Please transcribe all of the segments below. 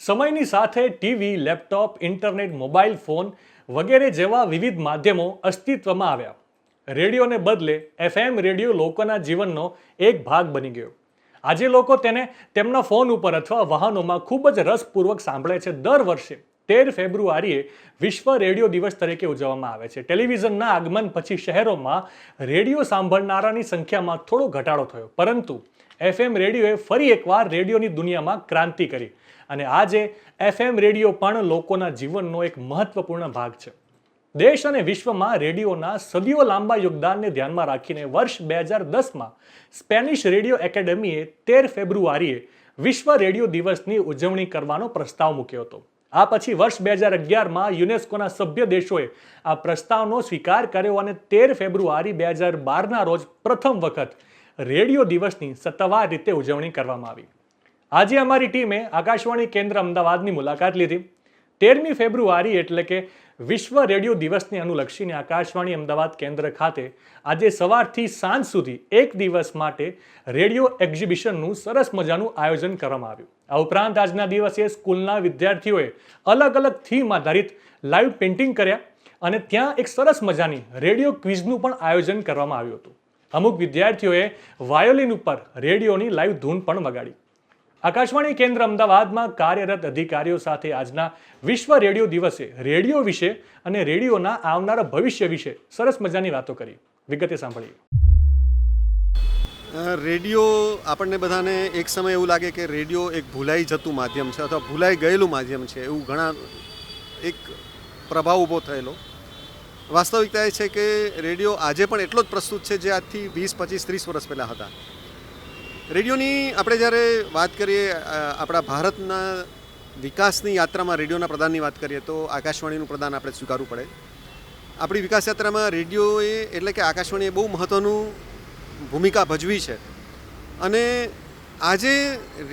સમયની સાથે TV, laptop, internet, mobile phone વગેરે જેવા વિવિધ માધ્યમો અસ્તિત્વમાં આવ્યા. રેડિયોને બદલે એફએમ રેડિયો લોકોના જીવનનો એક ભાગ બની ગયો. આજે લોકો તેને તેમના ફોન ઉપર અથવા વાહનોમાં ખૂબ જ રસપૂર્વક સાંભળે છે દર વર્ષે. તેર ફેબ્રુઆરીએ વિશ્વ રેડિયો દિવસ તરીકે ઉજવવામાં આવે છે. ટેલિવિઝનના આગમન પછી શહેરોમાં રેડિયો સાંભળનારાની સંખ્યામાં થોડો ઘટાડો થયો. પરંતુ એફએમ રેડિયોએ ફરી એકવાર રેડિયોની દુનિયામાં ક્રાંતિ કરી અને આજે એફએમ રેડિયો પણ લોકોના જીવનનો એક મહત્વપૂર્ણ ભાગ છે. દેશ અને વિશ્વમાં રેડિયોના સદીઓ લાંબા યોગદાનને ધ્યાનમાં રાખીને વર્ષ બે હજાર દસમાં સ્પેનિશ રેડિયો એકેડેમીએ તેર ફેબ્રુઆરીએ વિશ્વ રેડિયો દિવસની ઉજવણી કરવાનો પ્રસ્તાવ મૂક્યો હતો. આ પછી વર્ષ બે હજાર અગિયારમાં યુનેસ્કોના સભ્ય દેશોએ આ પ્રસ્તાવનો સ્વીકાર કર્યો અને તેર ફેબ્રુઆરી બે હજાર બારના રોજ પ્રથમ વખત રેડિયો દિવસની સત્તાવાર રીતે ઉજવણી કરવામાં આવી. આજે અમારી ટીમે આકાશવાણી કેન્દ્ર અમદાવાદની મુલાકાત લીધી. તેરમી ફેબ્રુઆરી એટલે કે વિશ્વ રેડિયો દિવસને અનુલક્ષીને આકાશવાણી અમદાવાદ કેન્દ્ર ખાતે આજે સવારથી સાંજ સુધી એક દિવસ માટે રેડિયો એક્ઝિબિશનનું સરસ મજાનું આયોજન કરવામાં આવ્યું. આ ઉપરાંત આજના દિવસે સ્કૂલના વિદ્યાર્થીઓએ અલગ અલગ થીમ આધારિત લાઈવ પેઇન્ટિંગ કર્યા અને ત્યાં એક સરસ મજાની રેડિયો ક્વિઝનું પણ આયોજન કરવામાં આવ્યું હતું. અમુક વિદ્યાર્થીઓએ વાયોલિન ઉપર રેડિયોની લાઈવ ધૂન પણ વગાડી. આકાશવાણી કેન્દ્ર અમદાવાદમાં કાર્યરત અધિકારીઓ સાથે આજના વિશ્વ રેડિયો દિવસે રેડિયો વિશે અને રેડિયોના આવનારા ભવિષ્ય વિશે સરસ મજાની વાતો કરી. વિગતે સાંભળીએ. રેડિયો આપણને બધાને એક સમય એવું લાગે કે રેડિયો એક ભૂલાઈ જતું માધ્યમ છે અથવા ભૂલાઈ ગયેલું માધ્યમ છે એવું ઘણા એક પ્રભાવ ઊભો થયેલો. વાસ્તવિકતા એ છે કે રેડિયો આજે પણ એટલો જ પ્રસ્તુત છે જે આજથી વીસ, પચીસ, ત્રીસ વર્ષ પહેલાં હતા. રેડિયોની આપણે જ્યારે વાત કરીએ આપણા ભારતના વિકાસની યાત્રામાં રેડિયોના પ્રદાનની વાત કરીએ, તો આકાશવાણીનું પ્રદાન આપણે સ્વીકારવું પડે. આપણી વિકાસ યાત્રામાં રેડિયોએ એટલે કે આકાશવાણીએ બહુ મહત્ત્વનું ભૂમિકા ભજવી છે. અને આજે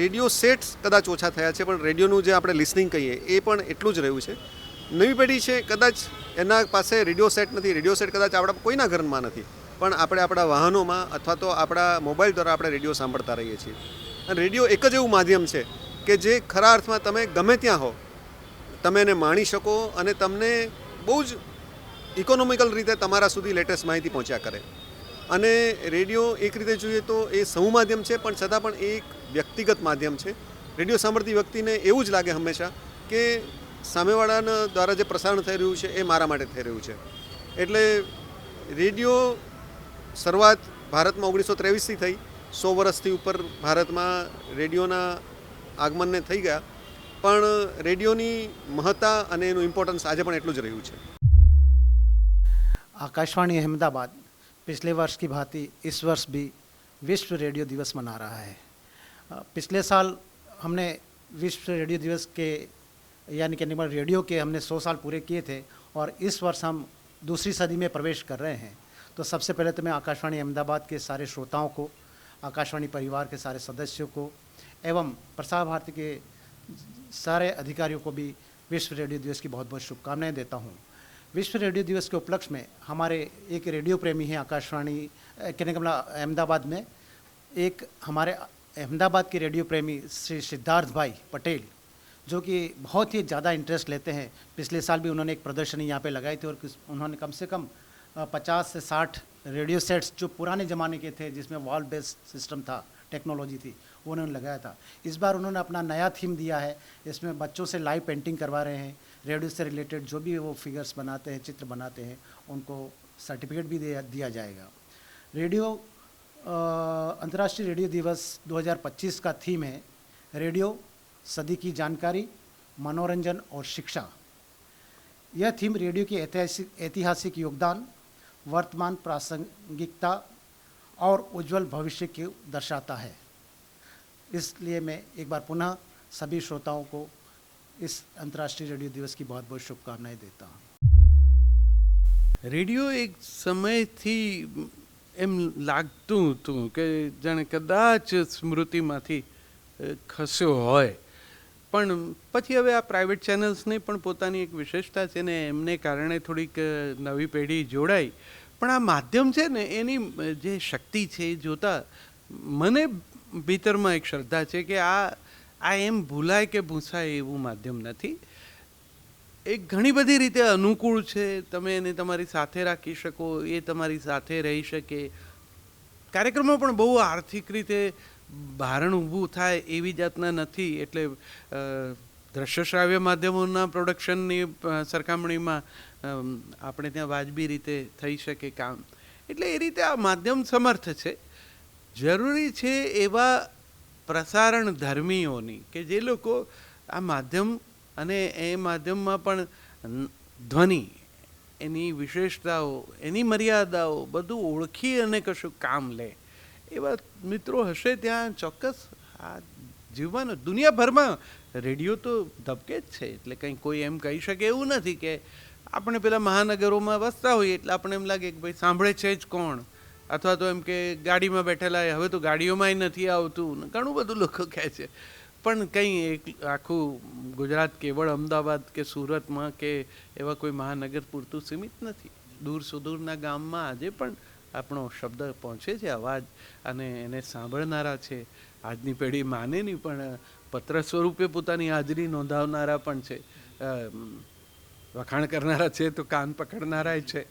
રેડિયો સેટ્સ કદાચ ઓછા થયા છે, પણ રેડિયોનું જે આપણે લિસનિંગ કહીએ, એ પણ એટલું જ રહ્યું છે. નવી પેઢી છે, કદાચ એના પાસે રેડિયો સેટ નથી, રેડિયો સેટ કદાચ આપણા કોઈના ઘરમાં નથી. પણ આપણે આપણા વાહનોમાં અથવા તો આપણા મોબાઈલ દ્વારા આપણે રેડિયો સાંભળતા રહીએ છીએ. અને રેડિયો એક જ એવું માધ્યમ છે કે જે ખરા અર્થમાં તમે ગમે ત્યાં હો, તમે એને માણી શકો અને તમને બહુ જ ઇકોનોમિકલ રીતે તમારા સુધી લેટેસ્ટ માહિતી પહોંચ્યા કરે. અને રેડિયો એક રીતે જોઈએ તો એ સમૂહ માધ્યમ છે, પણ છતાં પણ એ એક વ્યક્તિગત માધ્યમ છે. રેડિયો સાંભળતી વ્યક્તિને એવું જ લાગે હંમેશા કે સામેવાળાના દ્વારા જે પ્રસારણ થઈ રહ્યું છે, એ મારા માટે થઈ રહ્યું છે. એટલે રેડિયો શરૂઆત ભારતમાં ઓગણીસો ત્રેવીસથી થઈ સો વર્ષથી ઉપર ભારતમાં રેડિયોના આગમનને થઈ ગયા પણ રેડિયોની મહત્તા અને એનું ઇમ્પોર્ટન્સ આજે પણ એટલું જ રહ્યું છે आकाशवाणी अहमदाबाद पिछले वर्ष की भांति इस वर्ष भी विश्व रेडियो दिवस मना रहा है अ, पिछले साल हमने विश्व रेडियो दिवस के यानी कि निमल रेडियो के हमने सौ साल पूरे किए थे और इस वर्ष हम दूसरी सदी में प्रवेश कर रहे हैं तो सबसे पहले तो मैं आकाशवाणी अहमदाबाद के सारे श्रोताओं को, आकाशवाणी परिवार के सारे सदस्यों को, एवं प्रसार भारती के सारे अधिकारियों को भी विश्व रेडियो दिवस की बहुत बहुत शुभकामनाएँ देता हूँ। विश्व रेडियो दिवस के उपलक्ष्य में हमारे एक रेडियो प्रेमी हैं आकाशवाणी कहने का अहमदाबाद में, एक हमारे अहमदाबाद के रेडियो प्रेमी श्री सिद्धार्थ भाई पटेल, जो कि बहुत ही ज़्यादा इंटरेस्ट लेते हैं। पिछले साल भी उन्होंने एक प्रदर्शनी यहाँ पे लगाई थी और उन्होंने कम से कम पचास से साठ रेडियो सेट्स जो पुराने ज़माने के थे, जिसमें वॉल बेस्ड सिस्टम था टेक्नोलॉजी थी, वो उन्होंने लगाया था। इस बार उन्होंने अपना नया थीम दिया है। इसमें बच्चों से लाइव पेंटिंग करवा रहे हैं। रेडियो से रिलेटेड जो भी वो फिगर्स बनाते हैं, चित्र बनाते हैं, उनको सर्टिफिकेट भी दिया जाएगा। रेडियो अंतर्राष्ट्रीय रेडियो दिवस 2025 का थीम है। रेडियो, सदी की जानकारी, मनोरंजन और शिक्षा। यह थीम रेडियो की ऐतिहासिक ऐतिहासिक योगदान वर्तमान प्रासंगिकता और उज्जवल भविष्य को दर्शाता है इसलिए मैं एक बार पुनः सभी श्रोताओं को इस अंतर्राष्ट्रीय रेडियो दिवस की बहुत बहुत शुभकामनाएं देता हूँ રેડિયો એક સમયથી એમ લાગતું હતું કે જાણે કદાચ સ્મૃતિમાંથી અ, ખસ્યો હોય પણ પછી હવે આ પ્રાઇવેટ ચેનલ્સની પણ પોતાની એક વિશેષતા છે ને એમને કારણે થોડીક નવી પેઢી જોડાઈ. પણ આ માધ્યમ છે ને એની જે શક્તિ છે એ જોતા મને ભીતરમાં એક શ્રદ્ધા છે કે આ આ એમ ભૂલાય કે ભૂંસાય એવું માધ્યમ નથી. એ ઘણી બધી રીતે અનુકૂળ છે. તમે એને તમારી સાથે રાખી શકો, એ તમારી સાથે રહી શકે. કાર્યક્રમો પણ બહુ આર્થિક રીતે ભારણ ઊભું થાય એવી જાતના નથી. એટલે દ્રશ્યશ્રાવ્ય દ્રશ્ય શ્રાવ્ય માધ્યમોના પ્રોડક્શનની સરખામણીમાં આપણે ત્યાં વાજબી રીતે થઈ શકે કામ. એટલે એ રીતે આ માધ્યમ સમર્થ છે. જરૂરી છે એવા પ્રસારણ ધર્મીઓની કે જે લોકો આ માધ્યમ અને એ માધ્યમમાં પણ ધ્વનિ, એની વિશેષતાઓ, એની મર્યાદાઓ બધું ઓળખી અને કશું કામ લે. એવા મિત્રો હશે ત્યાં ચોક્કસ. આ જીવવાનો, દુનિયાભરમાં રેડિયો તો ધબકે જ છે, એટલે કંઈ કોઈ એમ કહી શકે એવું નથી કે આપણે પેલા મહાનગરોમાં વસતા હોઈએ એટલે આપણે એમ લાગે કે ભાઈ સાંભળે છે જ કોણ? અથવા તો એમ કે ગાડીમાં બેઠેલા હવે તો ગાડીઓમાંય નથી આવતું. ઘણું બધું લોકો કહે છે. પણ કંઈ એક આખું ગુજરાત કેવળ અમદાવાદ કે સુરતમાં કે એવા કોઈ મહાનગર પૂરતું સીમિત નથી. દૂર સુદૂરના ગામમાં આજે પણ આપણો શબ્દ પહોંચે છે અવાજ અને એને સાંભળનારા છે. આજની પેઢી માને નહીં, પણ પત્ર સ્વરૂપે પોતાની હાજરી નોંધાવનારા પણ છે. વખાણ કરનારા છે તો કાન પકડનારાય છે.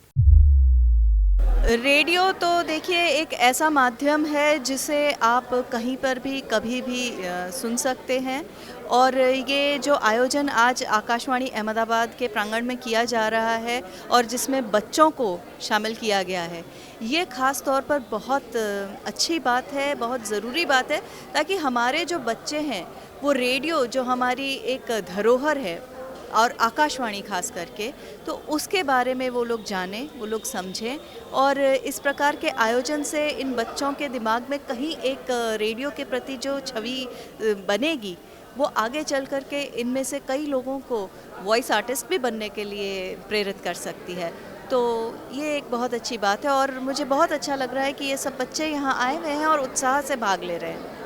रेडियो तो देखिए, एक ऐसा माध्यम है जिसे आप कहीं पर भी, कभी भी सुन सकते हैं। और ये जो आयोजन आज आकाशवाणी अहमदाबाद के प्रांगण में किया जा रहा है और जिसमें बच्चों को शामिल किया गया है। ये ख़ास तौर पर बहुत अच्छी बात है, बहुत ज़रूरी बात है, ताकि हमारे जो बच्चे हैं, वो रेडियो जो हमारी एक धरोहर है और आकाशवाणी खास करके तो उसके बारे में वो लोग जानें, वो लोग समझें और इस प्रकार के आयोजन से इन बच्चों के दिमाग में कहीं एक रेडियो के प्रति जो छवि बनेगी, वो आगे चल कर के इनमें से कई लोगों को वॉइस आर्टिस्ट भी बनने के लिए प्रेरित कर सकती है। तो ये एक बहुत अच्छी बात है और मुझे बहुत अच्छा लग रहा है कि ये सब बच्चे यहाँ आए हुए हैं और उत्साह से भाग ले रहे हैं।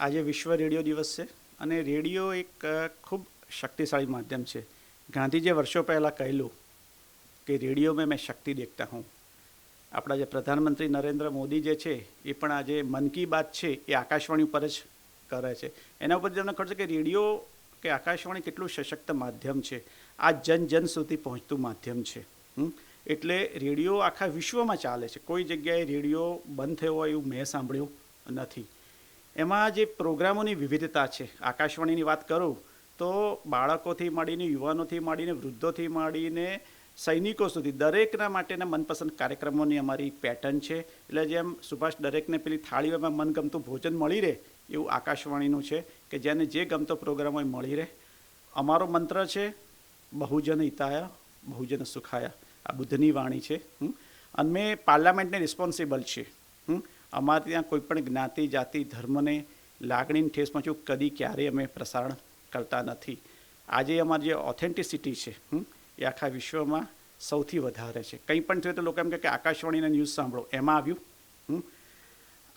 आज विश्व रेडियो दिवस से અને રેડિયો એક ખૂબ શક્તિશાળી માધ્યમ છે. ગાંધીજીએ વર્ષો પહેલાં કહેલું કે રેડિયો મેં મેં શક્તિ દેખતા હું. આપણા જે પ્રધાનમંત્રી નરેન્દ્ર મોદી જે છે, એ પણ આજે મન કી બાત છે, એ આકાશવાણી ઉપર જ કરે છે. એના ઉપર તમને ખબર છે કે રેડિયો કે આકાશવાણી કેટલું સશક્ત માધ્યમ છે. આ જન જન સુધી પહોંચતું માધ્યમ છે? એટલે રેડિયો આખા વિશ્વમાં ચાલે છે. કોઈ જગ્યાએ રેડિયો બંધ થયો હોય એવું મેં સાંભળ્યું નથી. એમાં જે પ્રોગ્રામોની વિવિધતા છે, આકાશવાણીની વાત કરું, તો બાળકોથી માંડીને યુવાનોથી માંડીને વૃદ્ધોથી માંડીને સૈનિકો સુધી દરેકના માટેના મનપસંદ કાર્યક્રમોની અમારી પેટર્ન છે એટલે જેમ સુભાષ દરેકને પેલી થાળીઓમાં મનગમતું ભોજન મળી રહે, એવું આકાશવાણીનું છે કે જેને જે ગમતો પ્રોગ્રામ હોય મળી રહે અમારો મંત્ર છે, બહુજન હિતાય, બહુજન સુખાય આ બુદ્ધની વાણી છે. અને મેં પાર્લામેન્ટને રિસ્પોન્સિબલ છે હમ. અમારે ત્યાં કોઈ પણ જ્ઞાતિ, જાતિ, ધર્મને લાગણીની ઠેસ પહોંચ્યું કદી ક્યારેય અમે પ્રસારણ કરતા નથી. આજે અમારી જે ઓથેન્ટિસિટી છે એ આખા વિશ્વમાં સૌથી વધારે છે. કંઈ પણ થયું તો લોકો એમ કહે કે આકાશવાણીના ન્યૂઝ સાંભળો. એમાં આવ્યું.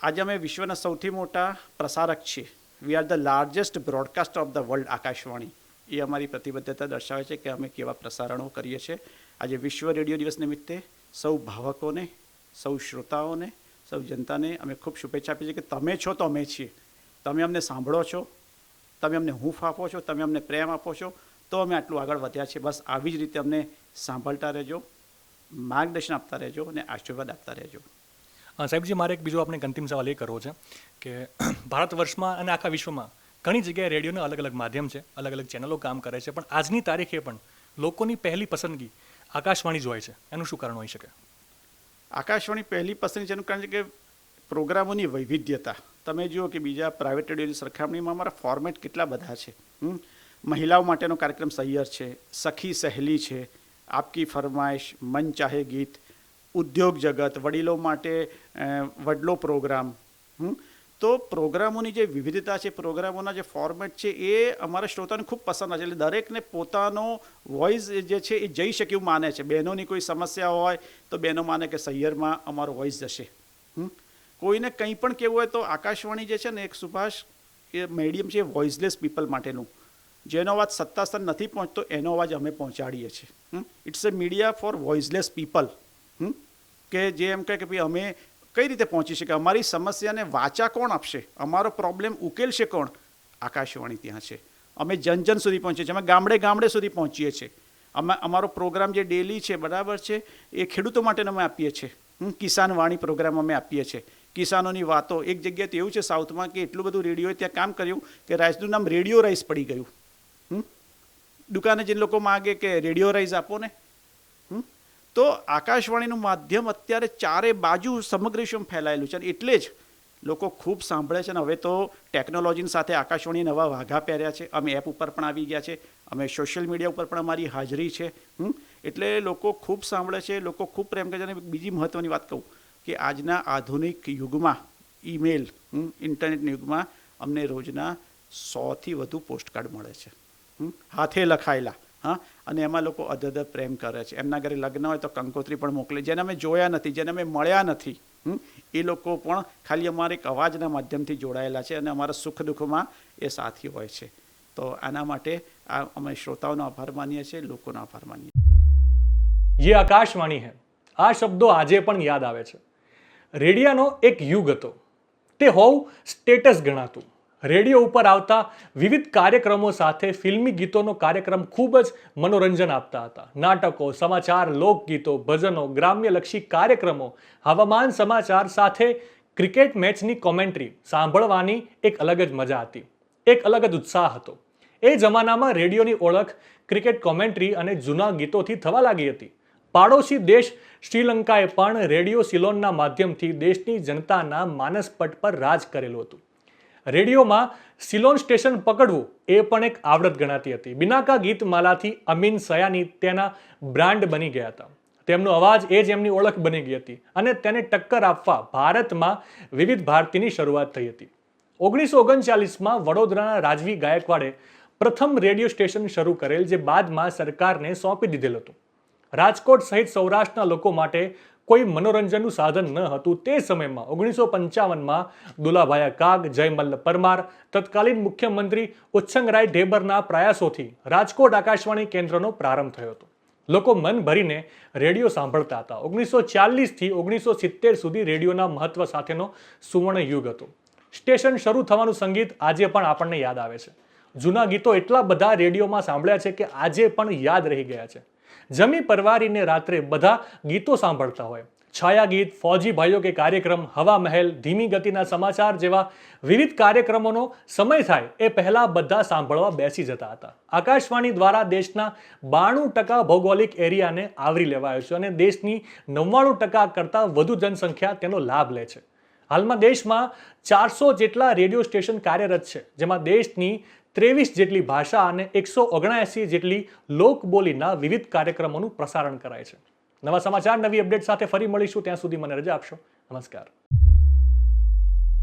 આજે અમે વિશ્વના સૌથી મોટા પ્રસારક છીએ. We are the largest broadcast of the world Akashvani. એ અમારી પ્રતિબદ્ધતા દર્શાવે છે કે અમે કેવા પ્રસારણો કરીએ છીએ. આજે વિશ્વ રેડિયો દિવસ નિમિત્તે સૌ ભાવકોને, સૌ શ્રોતાઓને સૌ જનતાને અમે ખૂબ શુભેચ્છા આપીએ છીએ કે તમે છો તો અમે છીએ. તમે અમને સાંભળો છો, તમે અમને હૂંફ આપો છો, તમે અમને પ્રેમ આપો છો, તો અમે આટલું આગળ વધ્યા છીએ. બસ આવી જ રીતે અમને સાંભળતા રહેજો, માર્ગદર્શન આપતા રહેજો અને આશીર્વાદ આપતા રહેજો. સાહેબજી, મારે એક બીજો આપણે અંતિમ સવાલ એ કરવો છે કે ભારત વર્ષમાં અને આખા વિશ્વમાં ઘણી જગ્યાએ રેડિયોના અલગ અલગ માધ્યમ છે, અલગ અલગ ચેનલો કામ કરે છે, પણ આજની તારીખે પણ લોકોની પહેલી પસંદગી આકાશવાણી જ હોય છે. એનું શું કારણ હોઈ શકે? આકાશવાણી પહેલી પસંદ છે એનું કારણ છે કે પ્રોગ્રામોની વૈવિધ્યતા તમે જુઓ કે બીજા પ્રાઇવેટ રેડિયોની સરખામણીમાં અમારા ફોર્મેટ કેટલા બધા છે? મહિલાઓ માટેનો કાર્યક્રમ સહિયર છે, સખી સહેલી છે, આપકી ફરમાઈશ, મન ચાહે ગીત, ઉદ્યોગ જગત, વડીલો માટે વડલો પ્રોગ્રામ? તો પ્રોગ્રામોની જે વિવિધતા છે, પ્રોગ્રામોના જે ફોર્મેટ છે, એ અમારા શ્રોતાને ખૂબ પસંદ આવે છે. એટલે દરેકને પોતાનો વોઇસ જે છે એ જઈ શકે એવું માને છે. બહેનોની કોઈ સમસ્યા હોય તો બહેનો માને કે સૈયરમાં અમારો વોઇસ જશે? કોઈને કંઈ પણ કહેવું હોય તો આકાશવાણી જે છે ને એક સુભાષ એ મીડિયમ છે વોઇસલેસ પીપલ માટેનું. જેનો અવાજ સત્તા સ્તર નથી પહોંચતો, એનો અવાજ અમે પહોંચાડીએ છીએ. It's a media for voiceless people કે જે એમ કહે કે ભાઈ અમે કઈ રીતે પહોંચી શકે? અમારી સમસ્યાને વાચા કોણ આપશે? અમારો પ્રોબ્લેમ ઉકેલશે કોણ? આકાશવાણી ત્યાં છે. અમે જન જન સુધી પહોંચીએ છીએ. અમે ગામડે ગામડે સુધી પહોંચીએ છીએ. અમે, અમારો પ્રોગ્રામ જે ડેલી છે, બરાબર છે, એ ખેડૂતો માટે અમે આપીએ છીએ. કિસાન વાણી પ્રોગ્રામ અમે આપીએ છીએ. કિસાનોની વાતો, એક જગ્યાએ તો એવું છે સાઉથમાં કે એટલું બધું રેડિયોએ ત્યાં કામ કર્યું કે રાઈસનું નામ રેડિયો રાઈસ પડી ગયું? દુકાને જે લોકો માગે કે રેડિયો રાઈસ આપો ને. હમ? તો આકાશવાણીનું માધ્યમ અત્યારે ચારે બાજુ સમગ્ર વિશ્વમાં ફેલાયેલું છે અને એટલે જ લોકો ખૂબ સાંભળે છે અને હવે તો ટેકનોલોજીની સાથે આકાશવાણી નવા વાઘા પહેર્યા છે. અમે એપ ઉપર પણ આવી ગયા છે. અમે સોશિયલ મીડિયા ઉપર પણ અમારી હાજરી છે? એટલે લોકો ખૂબ સાંભળે છે. લોકો ખૂબ પ્રેમ કરે છે. અને બીજી મહત્ત્વની વાત કહું કે આજના આધુનિક યુગમાં ઈમેલ ઇન્ટરનેટના યુગમાં અમને રોજના સોથી વધુ પોસ્ટકાર્ડ મળે છે? હાથે લખાયેલા. હા? અને એમાં લોકો અધધ પ્રેમ કરે છે. એમના ઘરે લગ્ન હોય તો કંકોત્રી પણ મોકલે. જેને અમે જોયા નથી, જેને અમે મળ્યા નથી એ લોકો પણ ખાલી અમારે એક અવાજના માધ્યમથી જોડાયેલા છે અને અમારા સુખ દુઃખમાં એ સાથી હોય છે. તો આના માટે આ અમે શ્રોતાઓનો આભાર માનીએ છીએ, લોકોનો આભાર માનીએ યે આકાશવાણી હે, આ શબ્દો આજે પણ યાદ આવે છે. રેડિયાનો એક યુગ હતો. તે હોવ સ્ટેટસ ગણાતું. રેડિયો ઉપર આવતા વિવિધ કાર્યક્રમો સાથે ફિલ્મી ગીતોનો કાર્યક્રમ ખૂબ જ મનોરંજન આપતા હતા. નાટકો, સમાચાર, લોકગીતો, ભજનો, ગ્રામ્યલક્ષી કાર્યક્રમો, હવામાન સમાચાર સાથે ક્રિકેટ મેચની કોમેન્ટ્રી સાંભળવાની એક અલગ જ મજા હતી. એક અલગ જ ઉત્સાહ હતો. એ જમાનામાં રેડિયોની ઓળખ ક્રિકેટ કોમેન્ટ્રી અને જૂના ગીતોથી થવા લાગી હતી. પાડોશી દેશ શ્રીલંકાએ પણ રેડિયો સિલોનના માધ્યમથી દેશની જનતાના માનસપટ પર રાજ કરેલું હતું. રેડિયોમાં સિલોન સ્ટેશન પકડવું એ પણ એક આવડત ગણાતી હતી. બિનાકા ગીતમાલાથી અમીન સયાની તેના બ્રાન્ડ બની ગયા હતા. તેમનો અવાજ એ જ એમની ઓળખ બની ગઈ હતી અને તેને ટક્કર આપવા ભારતમાં વિવિધ ભારતીની શરૂઆત થઈ હતી. ઓગણીસો ઓગણચાલીસમાં વડોદરાના રાજવી ગાયકવાડે પ્રથમ રેડિયો સ્ટેશન શરૂ કરેલ, જે બાદમાં સરકારને સોંપી દીધેલ હતું. રાજકોટ સહિત સૌરાષ્ટ્રના લોકો માટે કોઈ મનોરંજનનું સાધન ન હતું તે સમયમાં ઓગણીસો પંચાવનમાં દુલાભાયા કાગ, જયમલ્લ પરમાર, તત્કાલીન મુખ્યમંત્રી ઉચ્છંગરાય ઢેબરના પ્રયાસોથી રાજકોટ આકાશવાણી કેન્દ્રનો પ્રારંભ થયો હતો. લોકો મન ભરીને રેડિયો સાંભળતા હતા. ઓગણીસો ચાલીસથી ઓગણીસો સિત્તેર સુધી રેડિયોના મહત્વ સાથેનો સુવર્ણ યુગ હતો. સ્ટેશન શરૂ થવાનું સંગીત આજે પણ આપણને યાદ આવે છે. જૂના ગીતો એટલા બધા રેડિયોમાં સાંભળ્યા છે કે આજે પણ યાદ રહી ગયા છે. જમી પરવારીને રાત્રે બધા ગીતો સાંભળતા હોય. છાયા ગીત ફૌજી ભાઈઓ કે કાર્યક્રમ હવા મહેલ ધીમી ગતિના સમાચાર જેવા વિવિધ કાર્યક્રમોનો સમય થાય એ પહેલાં બધા સાંભળવા બેસી જતા હતા. આકાશવાણી દ્વારા દેશના બાણું ટકા ભૌગોલિક એરિયાને આવરી લેવાયો છે અને દેશની નવ્વાણું ટકા કરતાં વધુ જનસંખ્યા તેનો લાભ લે છે. હાલમાં દેશમાં ચારસો જેટલા રેડિયો સ્ટેશન કાર્યરત છે, જેમાં દેશની ત્રેવીસ જેટલી ભાષા અને એકસો ઓગણએંસી જેટલી લોકબોલીના વિવિધ કાર્યક્રમોનું પ્રસારણ કરાય છે. નવા સમાચાર, નવી અપડેટ સાથે ફરી મળીશું. ત્યાં સુધી મને રજા આપશો. નમસ્કાર.